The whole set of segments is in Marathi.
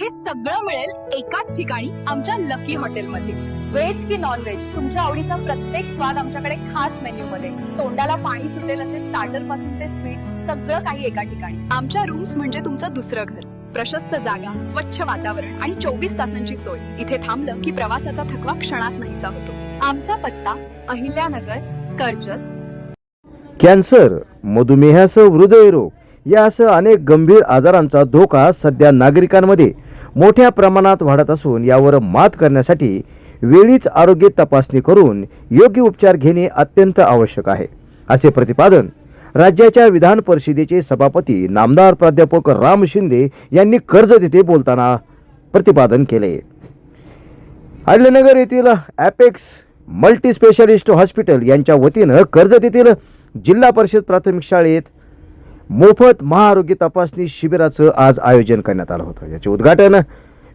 हे सगळं मिळेल एकाच ठिकाणी आमच्या लकी हॉटेलमध्ये व्हेज की नॉन व्हेज तुमच्या आवडीचा प्रत्येक स्वाद आमच्याकडे खास मेन्यू मध्ये तोंडाला पाणी सुटेल असे स्टार्टरपासून ते स्वीट सगळं काही एका ठिकाणी. आमच्या रूम्स म्हणजे तुमचं दुसरं घर. प्रशस्त जागा स्वच्छ वातावरण आणि चोवीस तासांची सोय. इथे थांबलं की प्रवासाचा थकवा क्षणात नाहीसा होतो. आमचा पत्ता अहिल्यानगर कर्जत. कॅन्सर मधुमेहासह हृदयरोग. यासह अनेक गंभीर आजारांचा धोका सध्या नागरिकांमध्ये मोठ्या प्रमाणात वाढत असून यावर मात करण्यासाठी वेळीच आरोग्य तपासणी करून योग्य उपचार घेणे अत्यंत आवश्यक आहे. असे प्रतिपादन राज्याच्या विधान परिषदेचे सभापती नामदार प्राध्यापक राम शिंदे यांनी कर्ज देते बोलताना प्रतिपादन केले. अहिल्यानगर येथील ॲपेक्स मल्टीस्पेशालिस्ट हॉस्पिटल यांच्या वतीनं कर्जत येथील जिल्हा परिषद प्राथमिक शाळेत मोफत महाआरोग्य तपासणी शिबिराचं आज आयोजन करण्यात आलं होतं. याचे उद्घाटन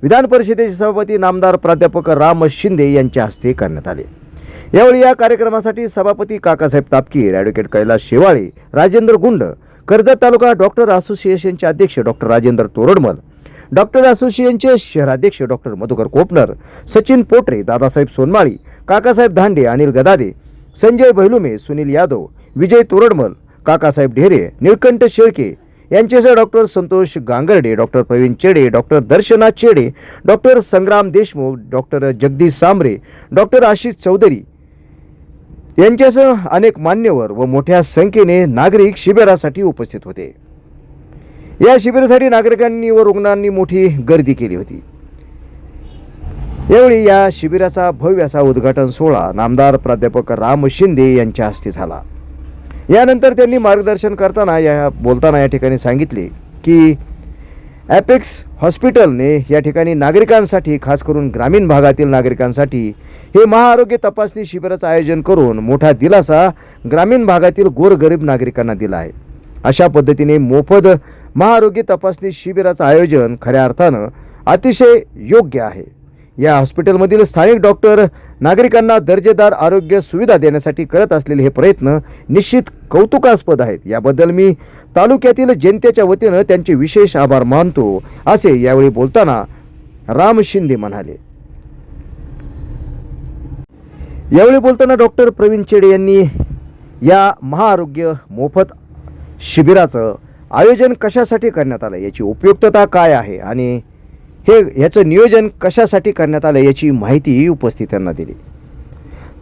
विधान परिषदेचे सभापती नामदार प्राध्यापक राम शिंदे यांच्या हस्ते करण्यात आले. यावेळी या कार्यक्रमासाठी सभापती काकासाहेब तापकीर ॲडव्होकेट कैलास शेवाळे राजेंद्र गुंड कर्जत तालुका डॉक्टर असोसिएशनचे अध्यक्ष डॉक्टर राजेंद्र तोरडमल डॉक्टर असोसिएशनचे शहराध्यक्ष डॉक्टर मधुकर कोपनर सचिन पोटरे दादासाहेब सोनमाळी काकासाहेब धांडे अनिल गदादे संजय भैलुमे सुनील यादव विजय तोरडमल काकासाहेब ढेरे निळकंठ शेळके यांच्यासह doctor Santosh Gangarde doctor Pravin Chede doctor Darshana Chede doctor Sangram Deshmukh doctor Jagdish Sambare doctor Ashish Chaudhari यांच्यासह अनेक मान्यवर व मोठ्या संख्येने नागरिक शिबिरासाठी उपस्थित होते. या शिबिरासाठी नागरिकांनी व रुग्णांनी मोठी गर्दी केली होती. यावेळी या शिबिराचा भव्य असा उद्घाटन सोहळा नामदार प्राध्यापक राम शिंदे यांच्या हस्ते झाला. यानंतर त्यांनी मार्गदर्शन करताना या बोलताना या ठिकाणी सांगितले की ॲपेक्स हॉस्पिटलने या ठिकाणी नागरिकांसाठी खास करून ग्रामीण भागातील नागरिकांसाठी हे महाआरोग्य तपासणी शिबिराचं आयोजन करून मोठा दिलासा ग्रामीण भागातील गोरगरीब नागरिकांना दिला आहे. अशा पद्धतीने मोफत महाआरोग्य तपासणी शिबिराचं आयोजन खऱ्या अर्थानं अतिशय योग्य आहे. या हॉस्पिटलमधील स्थानिक डॉक्टर नागरिकांना दर्जेदार आरोग्य सुविधा देण्यासाठी करत असलेले हे प्रयत्न निश्चित कौतुकास्पद आहेत. याबद्दल मी तालुक्यातील जनतेच्या वतीनं त्यांचे विशेष आभार मानतो असे यावेळी बोलताना राम शिंदे म्हणाले. यावेळी बोलताना डॉक्टर प्रवीण चेडे यांनी या महाआरोग्य मोफत शिबिराचं आयोजन कशासाठी करण्यात आलं याची उपयुक्तता काय आहे आणि हे ह्याचं नियोजन कशासाठी करण्यात आलं याची माहितीही उपस्थितांना दिली.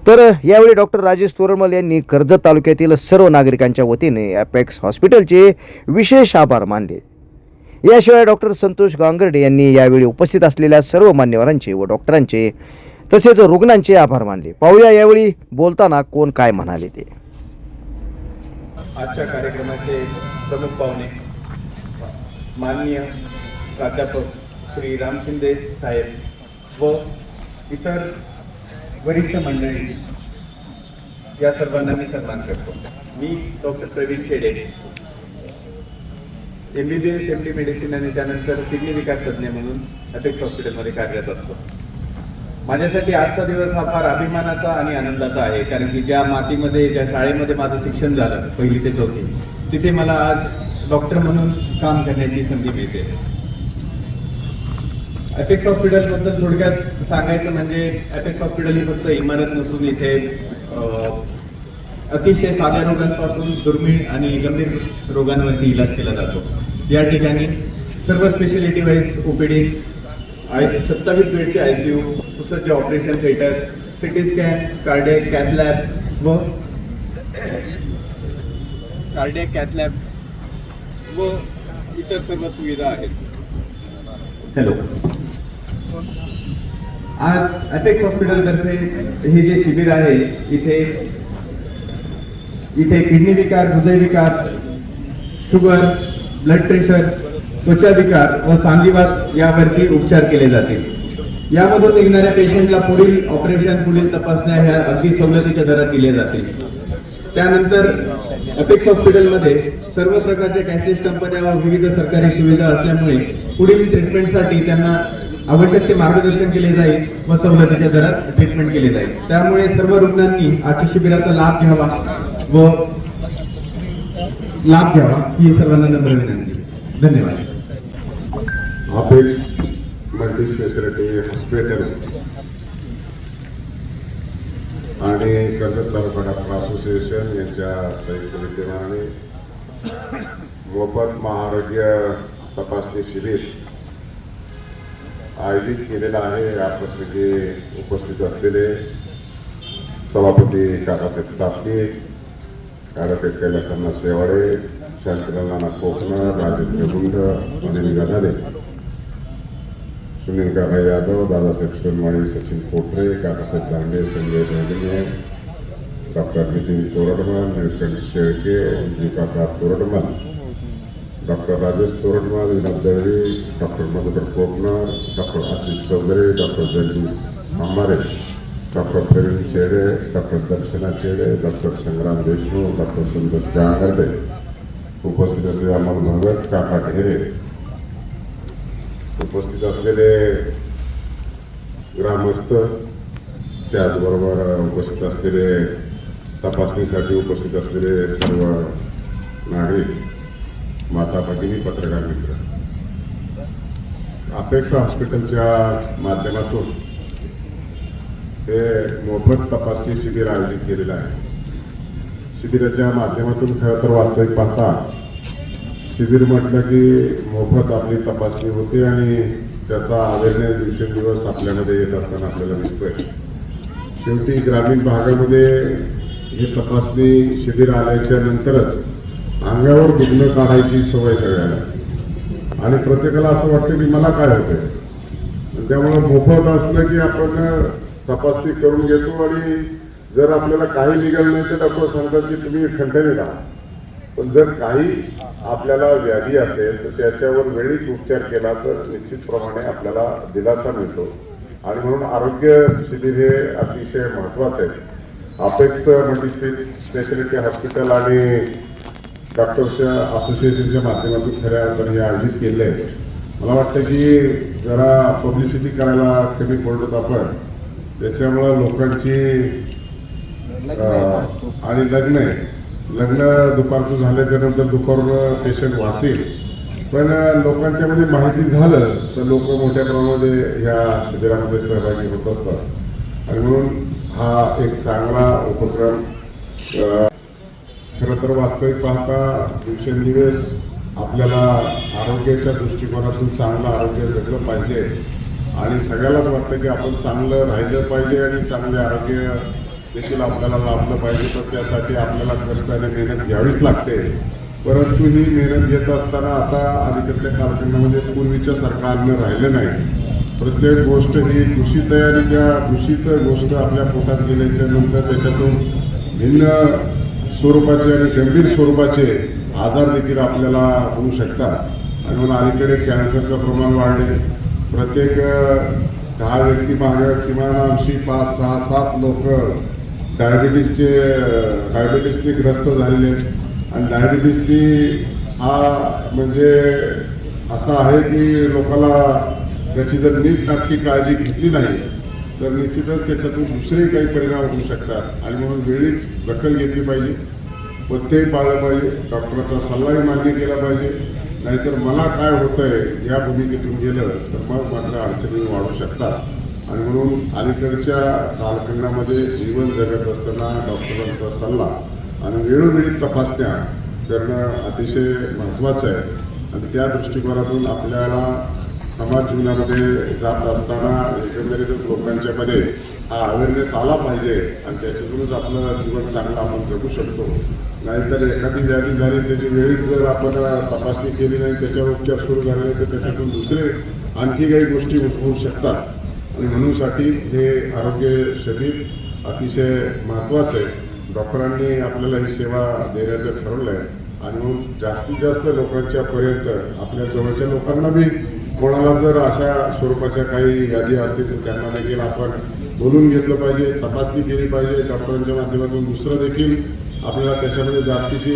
तर यावेळी डॉक्टर राजेश तोरमल यांनी कर्जत तालुक्यातील सर्व नागरिकांच्या वतीने ॲपेक्स हॉस्पिटलचे विशेष आभार मानले. याशिवाय डॉक्टर संतोष गांगर्डे यांनी यावेळी उपस्थित असलेल्या सर्व मान्यवरांचे व डॉक्टरांचे तसेच रुग्णांचे आभार मानले. पाहूया यावेळी बोलताना कोण काय म्हणाले ते. आजच्या कार्यक्रमाचे प्रमुख पाहुणे माननीय प्राध्यापक श्री राम शिंदे साहेब व इतर वरिष्ठ मंडळी या सर्वांना मी सन्मान करतो. मी doctor Pravin Chede M B B S M D medicine आणि त्यानंतर किडनी विकास तज्ज्ञ म्हणून अपेक्स हॉस्पिटलमध्ये कार्यरत असतो. माझ्यासाठी आजचा दिवस हा फार अभिमानाचा आणि आनंदाचा आहे कारण की ज्या मातीमध्ये ज्या शाळेमध्ये माझं शिक्षण झालं पहिली ते चौथी तिथे मला आज डॉक्टर म्हणून काम करण्याची संधी मिळते. अपेक्स हॉस्पिटलबद्दल थोडक्यात सांगायचं म्हणजे अपेक्स हॉस्पिटल ही फक्त इमारत नसून इथे अतिशय साध्या रोगांपासून दुर्मिळ आणि गंभीर रोगांवरती इलाज केला जातो. या ठिकाणी सर्व स्पेशालिटी वाईज ओपीडी आय सत्तावीस बेडचे आय सी यू सुसज्ज operation theatre CT scan cardiac cath lab व कार्डियक कॅथलॅब व इतर सर्व सुविधा आहेत. हॅलो आज अपेक्स हॉस्पिटलतर्फे हे जे शिबिर आहे इथे इथे किडनी विकार हृदयविकार शुगर ब्लड प्रेशर त्वचा विकार व सांधिवात यावरती उपचार केले जातील. यामधून निघणाऱ्या पेशंटला पुढील ऑपरेशन पुढील तपासण्या ह्या अगदी सवलतीच्या दरात दिल्या जातील. त्यानंतर अपेक्स हॉस्पिटलमध्ये सर्व प्रकारच्या कॅशलेस कंपन्या व विविध सरकारी सुविधा असल्यामुळे पुढील ट्रीटमेंटसाठी त्यांना आवश्यक ते मार्गदर्शन केले जाईल व सवलतीच्या दरात ट्रीटमेंट केले जाईल. त्यामुळे सर्व रुग्णांनी आजच्या शिबिराचा लाभ घ्यावा व लाभ घ्यावा ही सर्वांना नम्र विनंती. धन्यवाद. अपेक्स मल्टी स्पेशालिटी हॉस्पिटल आणि कर्जत तालुका डॉक्टर असोसिएशन यांच्या संयुक्त विद्यमाने मोफत महाआरोग्य तपासणी शिबिर आयोजित केलेला आहे याप्रसंगी उपस्थित असलेले सभापती काकासाहेब तापके ॲडव्होकेट कैलासन्ना शेवाडे शांतलाल कोकणर राजेंद्र गुंड अनिल गदादे सुनील काका Yadav Dadasaheb सोनवाणी Sachin कोठरे Kakasaheb Dande Sanjay Dande doctor Nitin Toradmal Nilkanth Shelke ji Kaka Toradmal doctor Rajesh Toradmal Vinod Dalvi doctor Madhukar Kokanar doctor Ashish Chaudhari doctor Jagdish Ambare doctor Pravin Chede doctor Darshana चेडे डॉक्टर संग्राम देशमुख डॉक्टर सुंदर जांगर्डे उपस्थित असलेले अमोल भगत काका ढेरे उपस्थित असलेले ग्रामस्थ त्याचबरोबर उपस्थित असलेले तपासणीसाठी उपस्थित असलेले सर्व नागरिक माता भगिनी पत्रकार मित्र. अपेक्षा हॉस्पिटलच्या माध्यमातून हे मोफत तपासणी शिबिर आयोजित केलेलं आहे. शिबिराच्या माध्यमातून खरं तर वास्तविक पाहता शिबिर म्हटलं की मोफत आपली तपासणी होते आणि त्याचा अवेअरनेस दिवसेंदिवस आपल्यामध्ये येत असताना आपल्याला दिसतोय. शेवटी ग्रामीण भागामध्ये हे तपासणी शिबिर आल्याच्या नंतरच अंगावर दुग्ध काढायची सवय सगळ्याला. आणि प्रत्येकाला असं वाटतं की मला काय होते त्यामुळं मोफत असलं की आपण तपासणी करून घेतो आणि जर आपल्याला काही निघालं नाही तर डॉक्टर सांगतात की तुम्ही खंडणी राहा पण जर काही आपल्याला व्याधी असेल तर त्याच्यावर वेळीच उपचार केला तर निश्चितप्रमाणे आपल्याला दिलासा मिळतो. आणि म्हणून आरोग्य शिबिर हे अतिशय महत्त्वाचं आहे. अपेक्स मल्टी म्हणजे स्पेशालिटी हॉस्पिटल आणि डॉक्टर्स असोसिएशनच्या माध्यमातून खऱ्या अर्थाने हे आयोजित केलं आहे मला वाटतं की जरा पब्लिसिटी करायला कमी पडलो आपण. त्याच्यामुळं लोकांची आणि लग्न आहे. लग्न दुपारचं झाल्याच्यानंतर दुपारून पेशंट वाढतील पण लोकांच्या मध्ये माहिती झालं तर लोक मोठ्या प्रमाणामध्ये या शिबिरामध्ये सहभागी होत असतात. आणि म्हणून हा एक चांगला उपक्रम खरं तर वास्तविक पाहता दिवसेंदिवस आपल्याला आरोग्याच्या दृष्टिकोनातून चांगलं आरोग्य जगलं पाहिजे. आणि सगळ्यालाच वाटतं की आपण चांगलं राहिलं पाहिजे आणि चांगले आरोग्य देखील आपल्याला लाभलं पाहिजे. तर त्यासाठी आपल्याला कष्टाने मेहनत घ्यावीच लागते. परंतु ही मेहनत घेत असताना आता अलीकडच्या कारखान्यामध्ये पूर्वीच्या सारखं अन्न राहिलं नाही. प्रत्येक गोष्ट ही दूषित आहे आणि त्या दूषित गोष्ट आपल्या पोटात गेल्याच्यानंतर त्याच्यातून भिन्न स्वरूपाचे आणि गंभीर स्वरूपाचे आजार देखील आपल्याला होऊ शकतात. आणि म्हणून अलीकडे कॅन्सरचं प्रमाण वाढले. प्रत्येक दहा व्यक्ती मागे किमान ऐंशी पाच सहा सात लोक डायबिटीसचे डायबिटीसने ग्रस्त झालेले आहेत. आणि डायबिटीसनी हा म्हणजे असा आहे की लोकांना त्याची जर नीट नाटकी काळजी घेतली नाही तर निश्चितच त्याच्यातून दुसरे काही परिणाम होऊ शकतात. आणि म्हणून वेळीच दखल घेतली पाहिजे. पथ्यही पाळलं पाहिजे डॉक्टरचा सल्लाही मान्य केला पाहिजे. नाहीतर मला काय होतं आहे या भूमिकेतून गेलं तर मग मात्र अडचणी वाढू शकतात. आणि म्हणून अलीकडच्या कालखंडामध्ये जीवन जगत असताना डॉक्टरांचा सल्ला आणि वेळोवेळी तपासण्या करणं अतिशय महत्त्वाचं आहे. आणि त्या दृष्टिकोनातून आपल्याला समाज जीवनामध्ये जात असताना एकंदरीतच लोकांच्यामध्ये हा अवेअरनेस आला पाहिजे आणि त्याच्यातूनच आपलं जीवन चांगलं आपण जगू शकतो. नाहीतर एखादी व्याधी झाली त्याची वेळीच जर आपण तपासणी केली नाही त्याच्यावर उपचार सुरू झाले नाही तर त्याच्यातून दुसरे आणखी काही गोष्टी उद्भवू शकतात. आणि म्हणूनसाठी हे आरोग्य शरीर अतिशय महत्त्वाचं आहे. डॉक्टरांनी आपल्याला ही सेवा देण्याचं ठरवलं आहे आणि जास्तीत जास्त लोकांच्या पर्यंत आपल्या जवळच्या लोकांना बी कोणाला जर अशा स्वरूपाच्या काही यादी असतील तर त्यांना देखील आपण बोलून घेतलं पाहिजे तपासणी केली पाहिजे. डॉक्टरांच्या माध्यमातून दुसरं देखील आपल्याला त्याच्यामध्ये जास्तीची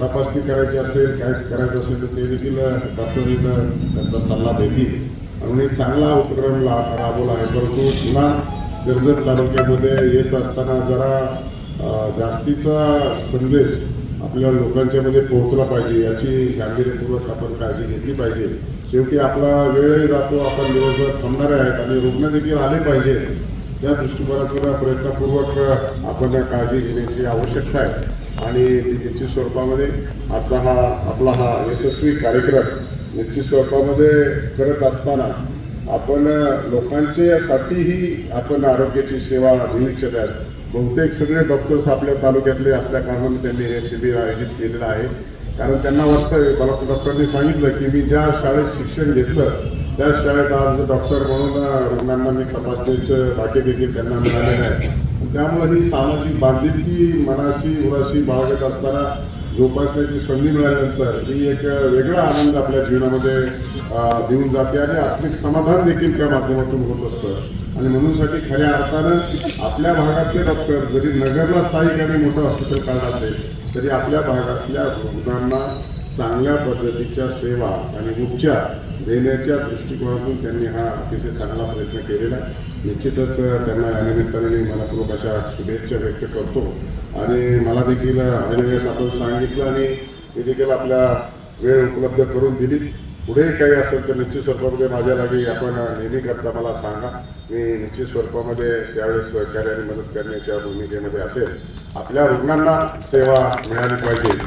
तपासणी करायची असेल काय करायचं असेल तर ते देखील डॉक्टरीनं त्यांचा सल्ला देतील. आणि चांगला उपक्रम ला राबवला आहे. परंतु पुन्हा कर्जत तालुक्यामध्ये येत असताना जरा जास्तीचा संदेश आपल्या लोकांच्यामध्ये पोहोचला पाहिजे याची गांभीर्यपूर्वक आपण काळजी घेतली पाहिजे. शेवटी आपला वेळही जातो आपण दिवसभर थांबणारे आहेत आणि रुग्ण देखील आले पाहिजे त्या दृष्टिकोनातून प्रयत्नपूर्वक आपण काळजी घेण्याची आवश्यकता आहे. आणि निश्चित स्वरूपामध्ये आजचा हा आपला हा यशस्वी कार्यक्रम निश्चित स्वरूपामध्ये करत असताना आपण लोकांच्यासाठीही आपण आरोग्याची सेवा देऊ इच्छित आहेत. बहुतेक सगळे डॉक्टर्स आपल्या तालुक्यातले असल्या कारणाने त्यांनी हे शिबिर आयोजित केलेलं आहे. कारण त्यांना वाटतं मला डॉक्टरनी सांगितलं की मी ज्या शाळेत शिक्षण घेतलं त्या शाळेत आज डॉक्टर म्हणून रुग्णांना मी तपासणीचं बाकी देखील त्यांना मिळालेलं आहे. त्यामुळे ही सामाजिक बांधिलकी मनाशी उराशी बाळगत असताना जोपासण्याची संधी मिळाल्यानंतर ही एक वेगळा आनंद आपल्या जीवनामध्ये देऊन जाते आणि आत्मिक समाधान देखील त्या माध्यमातून होत असतं. आणि म्हणूनसाठी खऱ्या अर्थानं आपल्या भागातले डॉक्टर जरी नगरला स्थायिक आणि मोठं हॉस्पिटल काढलं असेल तरी आपल्या भागातल्या रुग्णांना चांगल्या पद्धतीच्या सेवा आणि उपचार देण्याच्या दृष्टिकोनातून त्यांनी हा अतिशय चांगला प्रयत्न केलेला आहे. निश्चितच त्यांना या निमित्ताने मी मनपूर्वक अशा शुभेच्छा व्यक्त करतो. आणि मला देखील ऐनवेळेस आपण सांगितलं आणि मी देखील आपल्या वेळ उपलब्ध करून दिली पुढे काही असेल तर निश्चित स्वरूपामध्ये माझ्या लागी आपण नेहमी करता मला सांगा. मी निश्चित स्वरूपामध्ये त्यावेळेस सहकार्याने मदत करण्याच्या भूमिकेमध्ये असेल. आपल्या रुग्णांना सेवा मिळाली पाहिजे.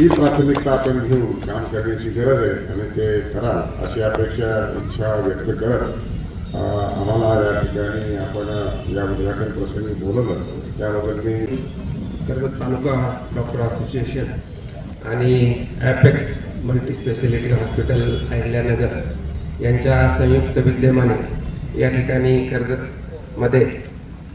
ही प्राथमिकता आपण घेऊन काम करण्याची गरज आहे आणि ते करा अशी अपेक्षा इच्छा व्यक्त करत आम्हाला या ठिकाणी आपण या उद्घाटन प्रसंगी बोलवलं त्याबद्दल मी कर्जत तालुका डॉक्टर असोसिएशन आणि apex multi speciality hospital Ahilyanagar यांच्या संयुक्त विद्यमाने या ठिकाणी कर्जतमध्ये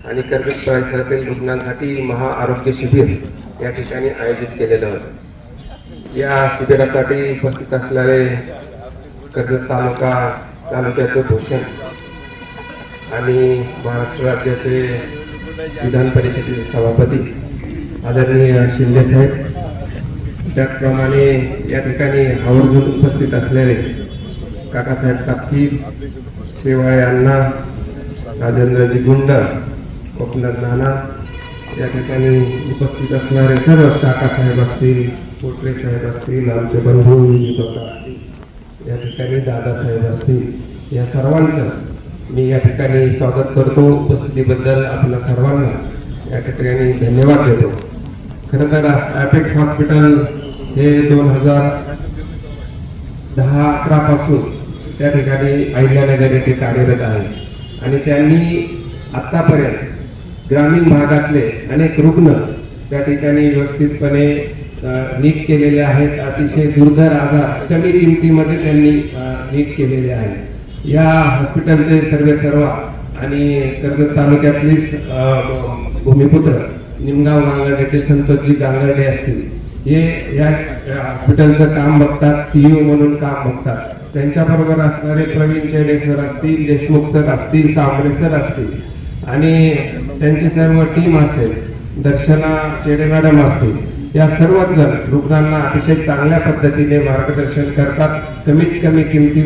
आणि कर्जत परिसरातील रुग्णांसाठी महाआरोग्य शिबिर या ठिकाणी आयोजित केलेलं होतं. या शिबिरासाठी उपस्थित असणारे कर्जत तालुका तालुक्याचे भूषण आणि महाराष्ट्र राज्याचे विधान परिषदेचे सभापती आदरणीय शिंदे साहेब त्याचप्रमाणे या ठिकाणी आवर्जून उपस्थित असलेले काकासाहेब कापकी शेवाळे अण्णा राजेंद्रजी गुंड कोकणात नाना या ठिकाणी उपस्थित असणारे सर्व काकासाहेब असतील पोटरे साहेब असतील आमचे बंधू विजोका असतील या ठिकाणी दादासाहेब असतील या सर्वांचं मी या ठिकाणी स्वागत करतो. उपस्थितीबद्दल आपल्या सर्वांना या ठिकाणी धन्यवाद देतो. खरं तर ॲपेक्स हॉस्पिटल हे दोन हजार दहा अकरापासून त्या ठिकाणी अहिल्यानगर येथे कार्यरत आहे. आणि त्यांनी आत्तापर्यंत ग्रामीण भागातले अनेक रुग्ण त्या ठिकाणी व्यवस्थितपणे नीट केलेले आहेत. अतिशय दुर्धर आजार कमी किमतीमध्ये त्यांनी नीट केलेले आहेत. या हॉस्पिटलचे सर्वे सर्व आणि कर्जत तालुक्यातलीच भूमिपुत्र निमगाव गांगर्डेचे संतोषजी गांगरडे असतील. हे या हॉस्पिटलचं काम बघतात सीईओ म्हणून काम बघतात. त्यांच्याबरोबर असणारे प्रवीण चेडे सर असतील देशमुख सर असतील सांबरे सर असतील. आणि त्यांची सर्व टीम असेल दर्शना चेडे मॅडम असतील. या सर्वच जण रुग्णांना अतिशय चांगल्या पद्धतीने मार्गदर्शन करतात. कमीत कमी किमती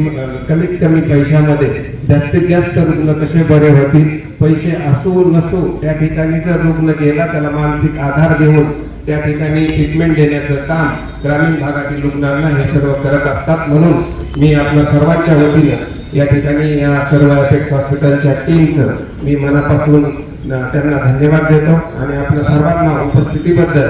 कमीत कमी पैशामध्ये जास्तीत जास्त रुग्ण कसे बरे होतील? पैसे असो नसो त्या ठिकाणी जर रुग्ण गेला त्याला मानसिक आधार देऊन त्या ठिकाणी ट्रीटमेंट देण्याचं काम ग्रामीण भागातील रुग्णांना हे सर्व करत असतात. म्हणून मी आपल्या सर्वांच्या वतीनं या ठिकाणी या सर्व अपेक्स हॉस्पिटलच्या टीमचं मी मनापासून त्यांना धन्यवाद देतो आणि आपल्या सर्वांना उपस्थितीबद्दल